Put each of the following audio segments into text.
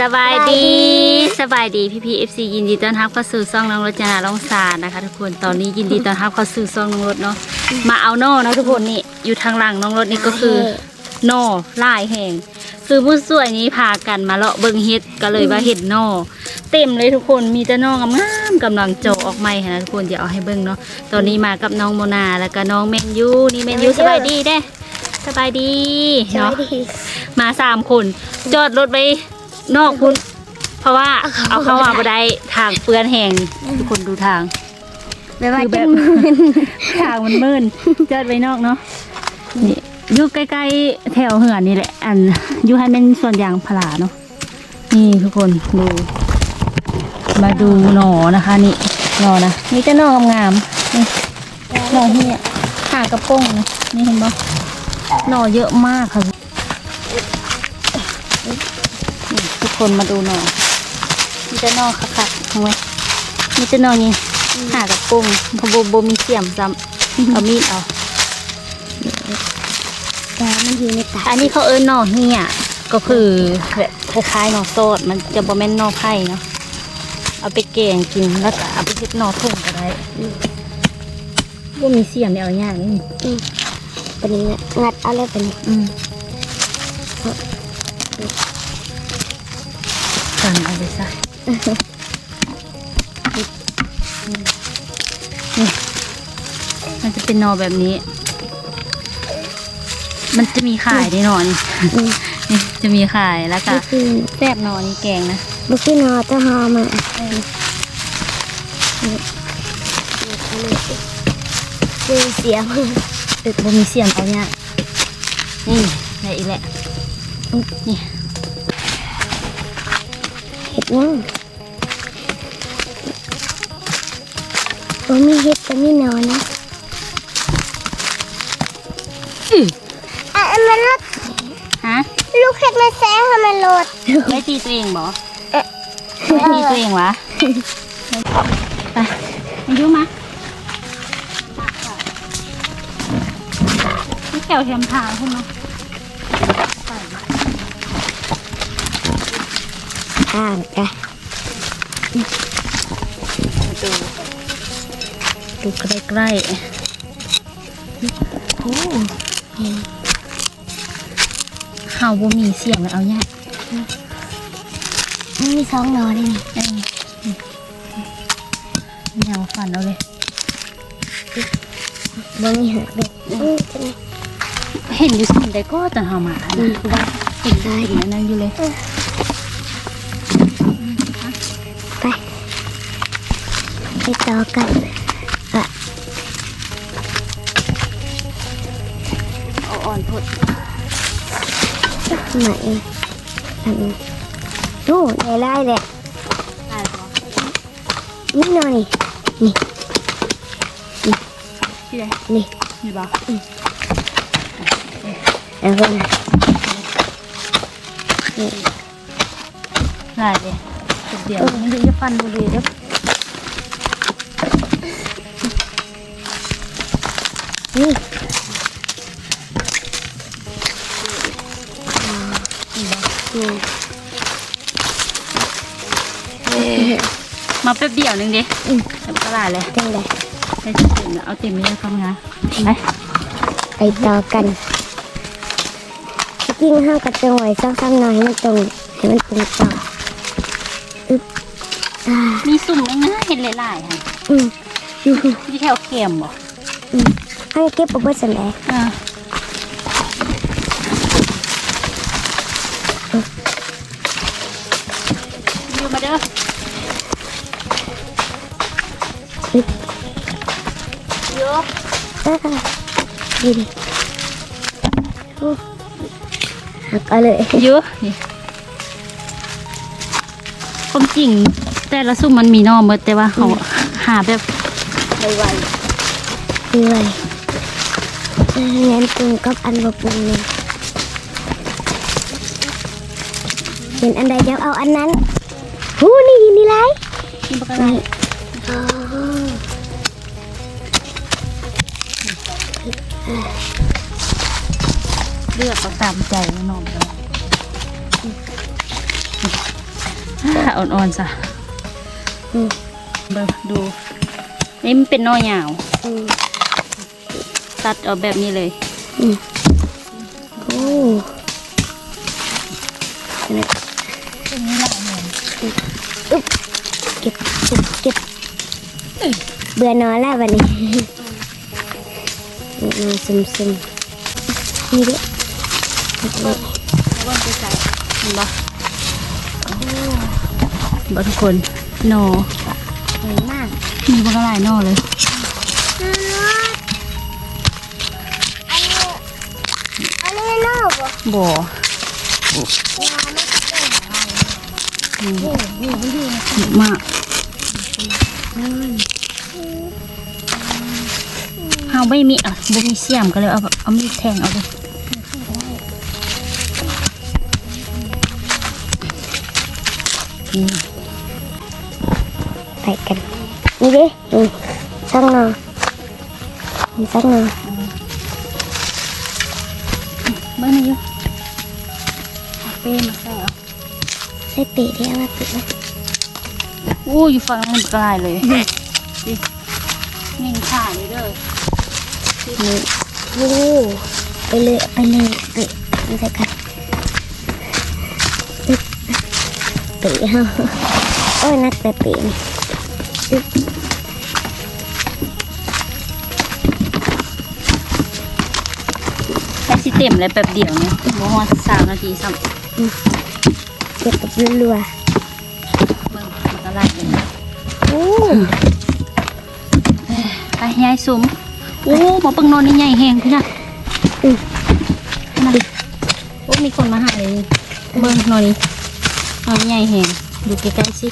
สบายดีสบายดีพี่พีเอฟซียินดีต้อนรับเข้าสู่ซ่องน้องรถจนาลองสารนะคะ ทุกคนตอนนี้ยินดีต้อนรับเข้าสู่ซ่องน้องรถเนาะมาเอาโน่เนาะทุกคนนี่อยู่ทางหลังน้องรถนี่ก็คือโน่ลายแห่งคือผู้สวยนี้พากันมาเลาะเบิงเฮ็ดก็เลยว่าเห็ดโน่เต็มเลยทุกคนมีแต่โน่งามๆกำลังโจออกใหม่ค่ะนะทุกคนเดี๋ยวเอาให้เบิ่งเนาะตอนนี้มากับน้องโมนาแล้วก็น้องแมนยูนี่แมนยูสบายดีเด้ สบายดีสวัเนาะสดีมาสามคนจอดรถไปนอกคุณเพราะว่าเอาเข้ามาบ่ได้ทางเปื้อนแหงทุกคนดูทาง แบบว่าคือแบจะบทางมันมืนจอดไว้นอกเนาะนี่อยู่ใกล้ๆแถวเหือนนี่แหละ อันอยู่ให้เป็นส่วนยางพาราเนาะนี่ทุกคนดู มาดูหนอนะคะ นี่หนอนะนี่จะหนองามๆนี่หนอที่เนี่ยหากระโป้งนะนี่เห็นบ่ หนอเยอะมากค่ะนี่ทุกคนมาดูหนอมีแต่หนอคักๆเอาไว้มีแต่หนอนี่หากระปุ้งพะโบโบมีเสียมซ้ำเอามีดเอาแต่มันอยู่ในตาอันนี้เขาเอิ้นหนอเหี่ยก็คือแบบคล้ายๆหนอโซดมันจะบ่แม่นหนอไผ่เนาะเอาไปแกงกินแล้วก็เอาไปเฮ็ดหนอทุ่งก็ได้บ่มีเสียมไม่เอายากนี่เป็นนี้งัดเอาเลยเป็นนี้อืมกันเอาไปซะนี่มันจะเป็นหนอแบบนี้ มันจะมีขายด้วยหนอนี่นี่จะมีขายแล้วก็บุคือแซ่บหนอนี่แกงนะบุคือนอตะหอมาเจอเสียง ตึกบ่มีเสียงเอาเนี่ยนี่ได้อีกแหละนี่เห็ดยังบ่มีเห็ดก็มีนอนนะอื้ออะมันลดฮะลูกเห็ดมาแซงให้มันลดไม่ตีตัวเองบอเอ๊ะไม่ตีตัวเองวะไปมายุ่มา แก้วเทียมทางใช่ไหมอ่างจ้ะดูดูใกล้ๆโอ้เฮาบ่มีเสียงเลยเอาเนี่ยมันมีสองนอเลยนี่เอ้ยแนวฟันเอาเลยบ่มีหักเลยอืมจังเห็ นอยู่สิ่งใดก็ตอนเฮามาอืนะมได้เห็นได้เห็นอันนั้นอยู่เลยไปไปต่อกันอะเอาอ่อนพดไหนอันนี้โอ้ได้ได้เลยได้ปะนี่หน่อยนี่ที่ไหนนี่นี่ปะ แล้วก็นี่ได้เลยเดี๋ยวมันจะฟันบุรีเด้อนี่มาแป๊บเดียวหนึงดิอืมเดี๋ยวก็ได้เลยจังเลยให้เต็มแล้วเอาเต็มนี้แล้วครับนะไปไปต่อกัน จริงๆห้ามกระจงไว้ซ้ำๆหน่อยให้มันตรงให้มันตรงต่ออึ๊บอ่ามีสุ่มนึงนะเห็นหลายๆค่ะอืมอืมที่แถวเข็มบ่อืมให้เก็บเอาไว้สันแหละอ่าอยู่มาเด้ออึ๊บเยอะอ่าดีดิโอ้ หักเอาเลยเยอะนี่ความจริงแต่ละสุ่มมันมีนอหมดแต่ว่าเขาหาแบบไวดีเลยเอองั้นปรุงกับอันบ่ปรุงเลยเห็นอันใดเดี๋ยวเอาอันนั้นหูนี่นี่ไรๆนี่ปกติอ๋อ เลือกเอาตามใจนอนกันอ่อ่อนๆซะเบิ่งดูนี่มันเป็นนอยาวตัดเอาแบบนี้เลยโอ้นี่อึ๊บเก็บเก็บเก็บเบื่อนอนแล้ววันนี้นอนซึมซึมๆนี่ด้วย ว่าไปใส่เห็นบ่บ่ทุกคนหนอสวยมากมีบ่กระหลายหนอเลยอันนี้นอกเหรอบ่นี่นี่มันอยู่เยอะมากเฮาไม่มีอะบ่มีเสียมก็เลยเอาแบบเอามีดแทงเอาเลย ไปกันนี่ดินี่สักหน่อยนี่สักหน่อยเบิ่งนี่อยู่เอาเป้มาใส่เอาใส่ปีที่เอามาปิดนะโอ้อยู่ฝั่งนั้นบ่กระหลายเลยดิเง่งขาเลยเด้อนี่โอ้ไปเลยไปเลยไปนี่ใส่กัน ปีเฮาโอ้ยนักแต่ปีนี่แค่สิเต็มเลยแป๊บเดียวเนี่ยบ่ฮอด3นาทีซ้ำเก็บแบบรัวเบิ่งมันกระหลายเลยโอ้ไปยายสุมโอ้หมอปังนอนนี่ใหญ่แหงพี่นะอืมมาโอ้มีคนมาหาเลยเบิ่งนอนนี่ นอนใหญ่แหงดูใกล้ๆสิ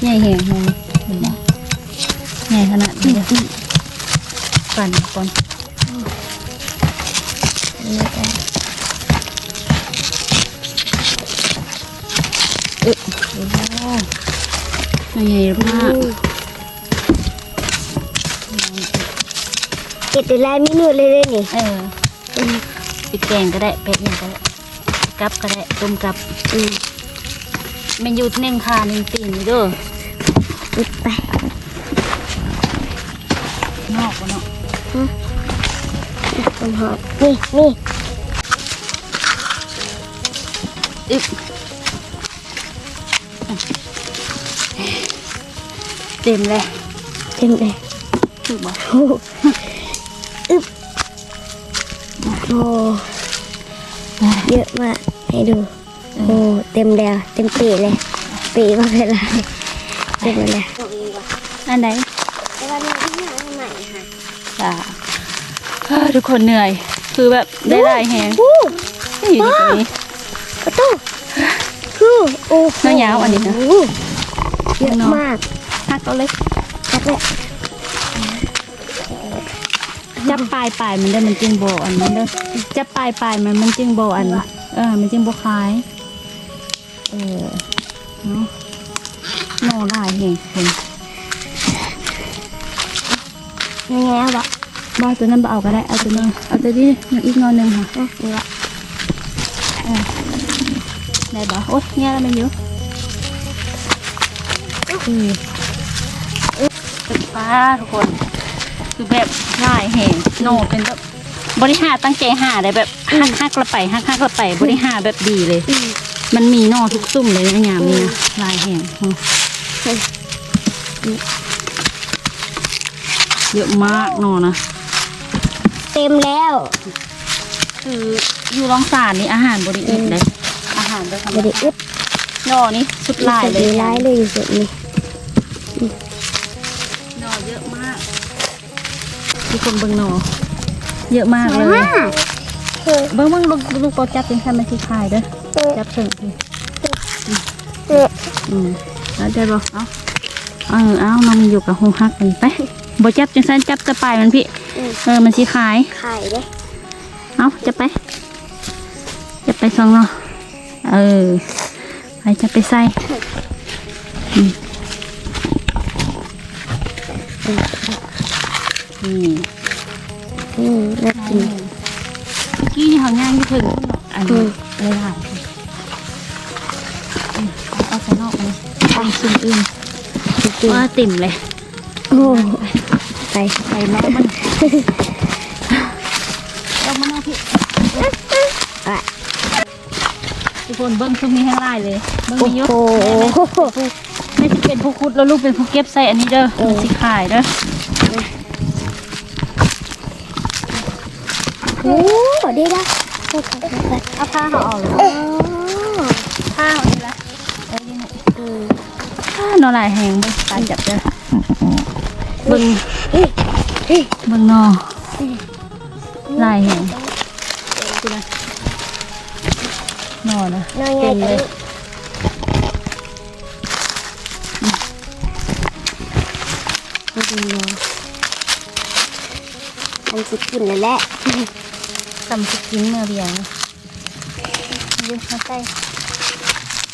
ใหญ่แหงนอนนี่เห็นไหมใหญ่ขนาดนี้เลยปั่นก่อนนี่กันมันใหญ่มากเก็บได้หลายมินิเลยเลยนี่เออปิดแกงก็ได้เป็ดเนี่ยก็ได้กับก็ได้ต้มกับอืม มันอยู่เน่งคาเน่งตีนนี่เด้ออึ๊บไปนอกก็เนาะผมหอมนี่นี่อึ๊บเต็มเลย เต็มเลยถูกบ่โอ้อึ๊บโอ้เยอะมากให้ดู โอ้เต็มแล้วเต็มปีเลย ปีมากเลยล่ะเต็มเลยอันไหนแต่วันนี้ที่หาใหม่ค่ะจ้าเฮ้อทุกคนเหนื่อย คือแบบได้หลายแหงโอ้อยู่ตรงนี้ประตูคือโอ้น้อยยาวอันนี้นะโอ้เยอะมากหักเอาเลยจับเลยจับปลายปลายมันได้มันจึงโบอันนั้นเด้อจับปลายปลายมันมันจึงโบอันเออมันจึงโบคล้าย เออเนาะโน่หลายแหงคนยังไงเอาบะบอตัวนั้นบ่เอาก็ได้ เอาตัวนี้เอาตัวนี้อีกนอนหนึ่งค่ะอะนี่ละได้บ่โอ๊ยเนี่ยแล้วมันอยู่อืมตึกฟ้าทุกคน คือแบบง่ายแหงโนเป็นแบบบริหารตั้งใจหาได้แบบหักหักละไปหักหักละไปบริหารแบบดีเลยอื มมันมีนอทุกซุ่มเลยนะยามนี้นะลายแหงอืมเยอะมากนอนะ เต็มแล้ว คืออยู่ร้องสารนี่อาหารบริอิตเลยอาหารแบบธรรมไม่ได้ชาอึติดนอนี่สุดลายเลยดีร้ายเลยอยู่สุดนี่หน่อเยอะมากทุกคนเบิ่งหน่อเยอะมากเลยคือเบิ่งเบิ่งลูกลูกโปรจับเป็นคันมาที่คายเด้อเออ จับเชิงสิเอออืมแล้วได้บ่เอาเออเอานำอยู่กับหูฮักกันไปบ่จับจังซั่นจับแตะปลายมันพี่ เออมันสิขายไข่เด้เอาจะไป จะไปสองเนาะเออไปจะไปใส่อืมนี่อืมน่ากินเมื่อกี้นี่เขาย่างที่ถึงอันอืนี้มเลยถ่า ซุ่มอื่นจริงว่าติ่มเลยๆโอ้ไปไปน้องมันเอามาน้องพี่อะทุกคนเบิ้งซุ่มนี้ให้ไล่เลยเบิ้งโอ้มีเยอะโหไม่สิเป็นผู้คุดแล้วลูกเป็นผู้เก็บใส่อันนี้เด้อเออมันสิขายเด้อโอ้ดีนะเอาผ้าเขาออกเลย โอ้ ผ้าเขานี่ละเอานี่นะ อืม ผ้า นอลายแหงเบิ้งตาจับเด้อเบิ้งเบิ้งนอลายแหงนอนะนอใหญ่เต็มเลยมาดูเนาะอันสิกินแล้วแหละทำสกินเมื่อเบียงยืนข้าใต้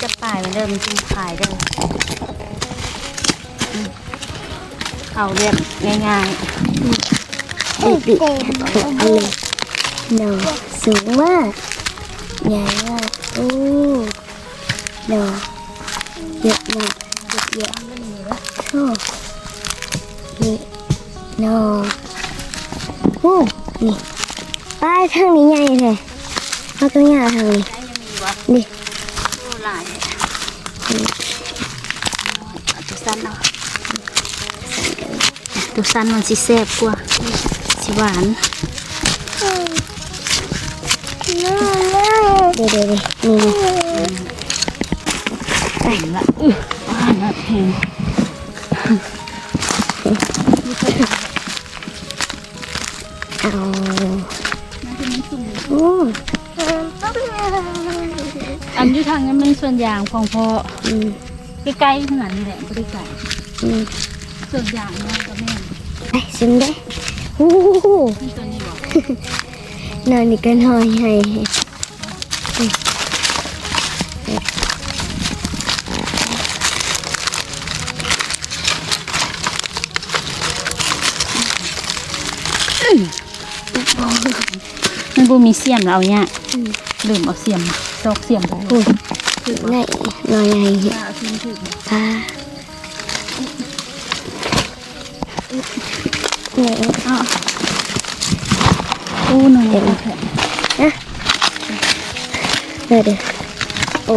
จะป่ายเหมันเดิมมันจึงขายเด้ออืม เขาเรียบง่ายดิบิถูกอันเลยหนอสูงมากใหญ่มากโอ้หนอเยอะมากเยอะเยอะโอ้นี่หนอโอ้นี่ป้ายทางนี้ใหญ่เลยเอาตัวใหญ่ทางนี้นี่หลาย ตัวสั้นมันสิแซ่บกว่า สิหวานเดี๋ยวเดี๋ยวนี่นี่ไปละอื้อหวานนะเพลงเอาโอ้อันอยุทางนั้นมันส่วนยางของพออืมใกล้ๆขนาดนี้แหละไม่ได้ไกลส่วนยางนั่นก็แม่ นไปซิมได้โอ้โหนี่ตัวนี้บอกนอนนี่ก็นอนใหญ่มันบูมีเสียมแล้วเอาเนี่ยลืมเอาเสียมดอกเสียมไปโอ้ในนอนใหญ่เอาทิ้งถึงปลา นี่ยอ้าวอู้หนึ่งเด็กแท้เดี๋ยวเดี๋ยวโอ้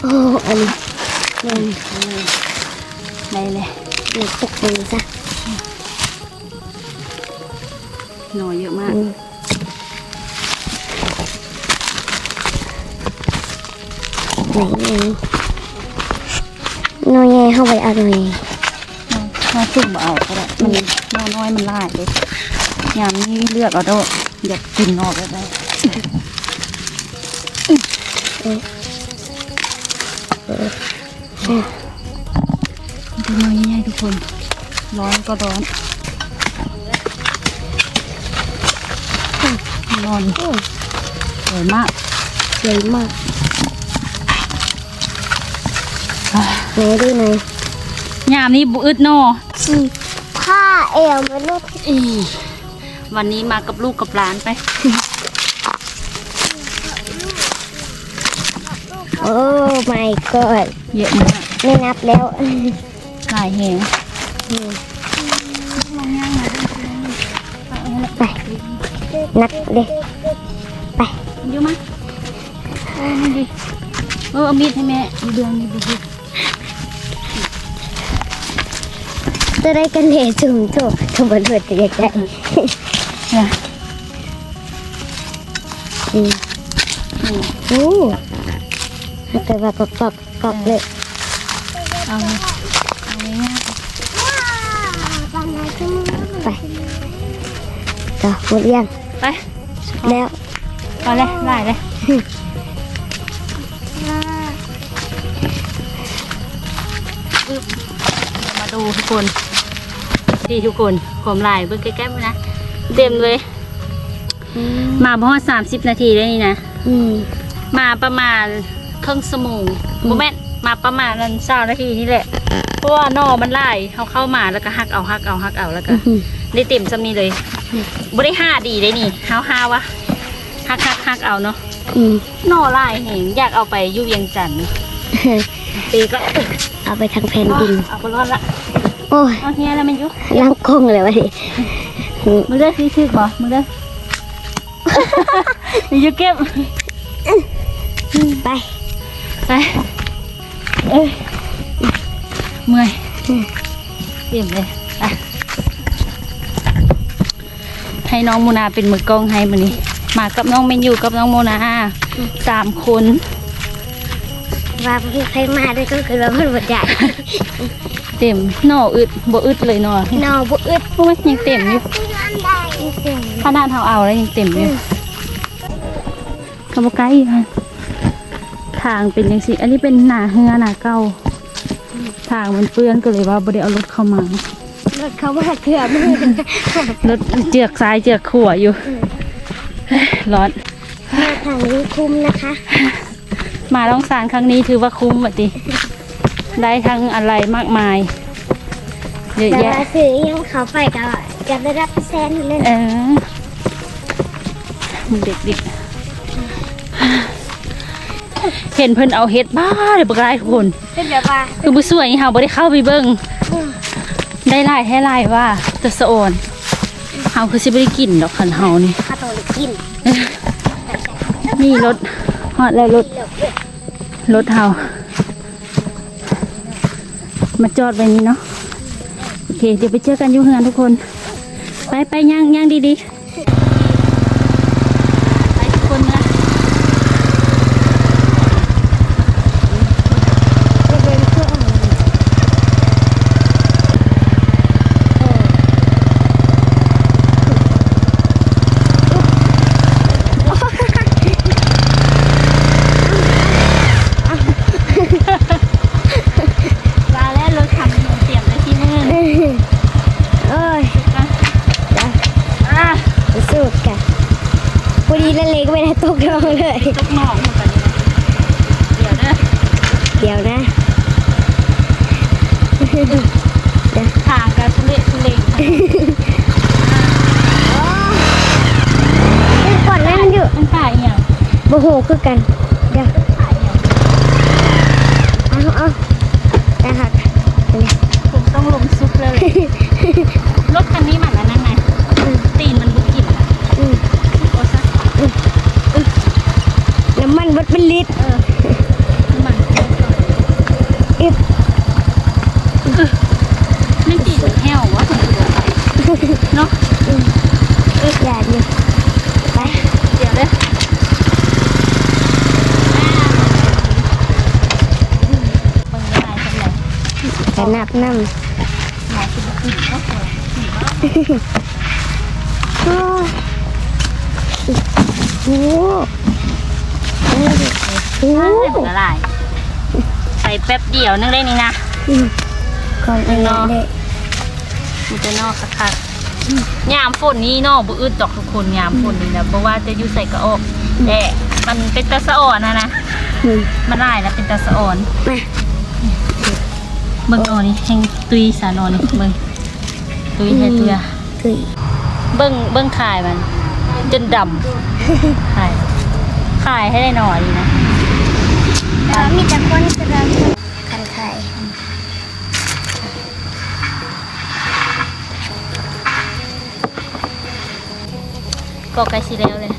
โอ้อันนี้นี่ได้เลยนี่ตกไปซะหน่อเยอะมากอืมไหนนี่นอนใหญ่เข้าไปเอาหน่อย ถ้าสุ่มเอาก็ได้มันน้อยน้อยมันลายเลยยามนี้เลือกเอาด้ออยากกินนอกก็ได้ดูมาง่ายๆทุกคน ร้อนก็ร้อนนอนโอ้สวยมากสวยมากไหนดูหน่อยยามนี้บุอึดเน ฉีกผ้าเอวมันลูกอีวันนี้มากับลูกกับหลานไป โอ้ my god เยอะมากไม่นับแล้วหลายแหงไป นับเด็กไปเยอะมากเออนี่ดิเออเอามีดให้แม่ดูเดือนนี้ดู ดิจะได้กันเหตุจุ่มโถทบนเถิดจะอยากได้เนี่ยอืมอืมโอ้ให้ไปแบบกรอบๆกรอบเลยเอาเอาง่ายไปต่อหมดยังไปแล้วเอาเลยไล่เลยฮึมาดูทุกคน ดีทุกคนผมลายเบิ่งใกล้ๆมั้ยนะเต็มเลยอืมมาพอสามสิบนาทีได้นี่นะอืมมาประมาณครึ่งชั่วโมงอืมโมแม่นมาประมาณนั้นสานาทีนี่แหละ เพราะว่าหนอมันไล่เขาเข้ามาแล้วก็หักเอาหักเอาหักเอาแล้วก็อืมได้เต็มซำนี้เลยบ่ได้ห้าดีได้นี่ห้าวห้าวะหักหักหักเอาเนาะอืมหนอไล่เห็นอยากเอาไปอยู่เวียงจันทน์ปีก็เอาไปทางแผ่นดินเอาไปรอดละโอ้ ยเอาเฮียแล้วมันอยุล่างกล้องเลยวะดิมึงได้ซื้อชื่อบ่มึงได้มันอยุเก็บไปไปเอ้ยเมื่อยเตรียมเลยไปให้น้องโมนาเป็นมือกล้องให้มันนี่มากับน้องเมนยูกับน้องโมนาสามคนว่าพี่ใครมาด้วยก็คือว่าเพิ่นบ่ได้ เต็มหน่ออึดบ่อึดเลยหน่อนอบ่อึดพวกมันยังเต็มอยู่เสียงขนาดเท่าเอาแล้วยังเต็มอยู่ขบไกลอยู่ค่ะทางเป็นยังสิอันนี้เป็นหนาเฮือหนาเก่าทางมันเปื้อนก็เลยว่าบ่ได้เอารถเข้ามารถเขาบ่เถื่อมือรถเจือกซ้ายเจือกขวาอยู่เฮ้ยร้อนมาทางนี้คุ้มนะคะ มาล่องสารครั้งนี้ถือว่าคุ้มอะติ ได้ทั้งอะไรมากมาย เยอะแต่แยะ ว่าซื้อยังเขาไปก็จะได้รับแสนเลยเออมึงเด็กดิเห็นเพิ่นเอาเฮ็ดบ้าเลยบักหลายทุกคน เป็นแบบว่าคือบุสวยนี่เฮาบ่ได้เข้าไปเบิ่งได้หลายแท้หลายว่าจะสะโอนเฮาคือสิบ่ได้กินดอกคันเฮานี่ ข้าวโตหรือกินนี่รถฮอดแล้วรถรถเฮา มาจอดไว้นี่เนาะ โอเค เดี๋ยวไปเจอกันอยู่เฮือนทุกคน ไปไปย่างย่างดีๆไปทุกคนนะ จะเป็นเครื่อง มาแล้วรถคันนี้เตรียมไว้ที่มือ เอ้ย อะ สู้กัน พอดีละเล็กไม่ได้ตกลงเลยตกหนองหมดกันเลยเดี๋ยวเด้อเดี๋ยวนะทางกันทุเรศทุเรศก่อนนั่นอยู่มันถ่ายอหย่างโมโหคือกัน เดี๋ยว ถ่ายอหย่าง เอาเอาได้ค่ะเนี่ย ผมต้องลงซุปเลย รถคันนี้มันอันนั้นไงตีนมันบุกินอะ อืม โอ้ซะ น้ำมันบดเป็นลิตร เออมัน อิบ ไม่ตีนแห้ววะถึงจะไปเนาะ อิบอย่าอยู่ไป เดี๋ยวเด้อเบิ่งได้จังเลย จะ นับน้หมอสิบุกินก็พอำโอ้โหโอ้โหละลายใส่แป๊บเดียวนึงได้นี่นะก่อนอื่นเลยมันจะนอกคักๆยามฝนนี้เนอกบ่อึดดอกทุกคนยามฝนนี่นะเพราะว่าจะอยู่ใส่กระอกแต่มันเป็นตะสะอ่อนนะนะมันได้แล้วเป็นตะสะอ่อนมา เบิ่งเอ่อนนี่แห่งตุยสานอนนี่เบิ่งตุยแท้เตือคือเบิ่งเบิ่งขายมัน จนดำขายขายให้ได้หน่อยดีนะแล้วมีแต่คนแสดงคันไทยก็ใกล้สิแล้วเลย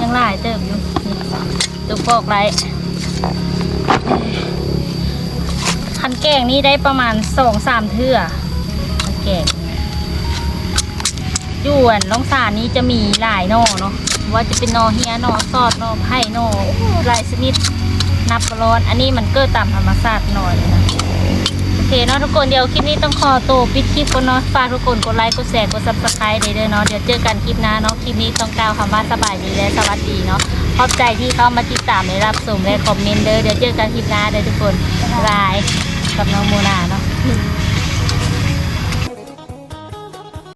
ยังหลายเติมอยู่นี่ตัวปอกไร แกงนี้ได้ประมาณสองสามเทื่อแกงยวนล่องสารนี้จะมีหลายนอเนาะว่าจะเป็นนอเฮียนอซอดนอไผ่นอหลายชนิดนับร้อน อันนี้มันเกิดตามธรรมชาติหน่อยนะโอเคเนาะทุกคนเดี๋ยวคลิปนี้ต้องขอตัวปิดคลิปก่อนเนาะฝากทุกคนกดไลค์กดแชร์กดซับสไครต์เด้อเนาะเดี๋ยวเจอกันคลิปหน้าเนาะคลิปนี้ต้องกล่าวคำว่าสบายดีและสวัสดีเนาะขอบใจที่เข้ามาติดตามและรับชมและคอมเมนต์เด้อเดี๋ยวเจอกันคลิปหน้าเด้อทุกคนบาย กับน้องโมนาเนาะ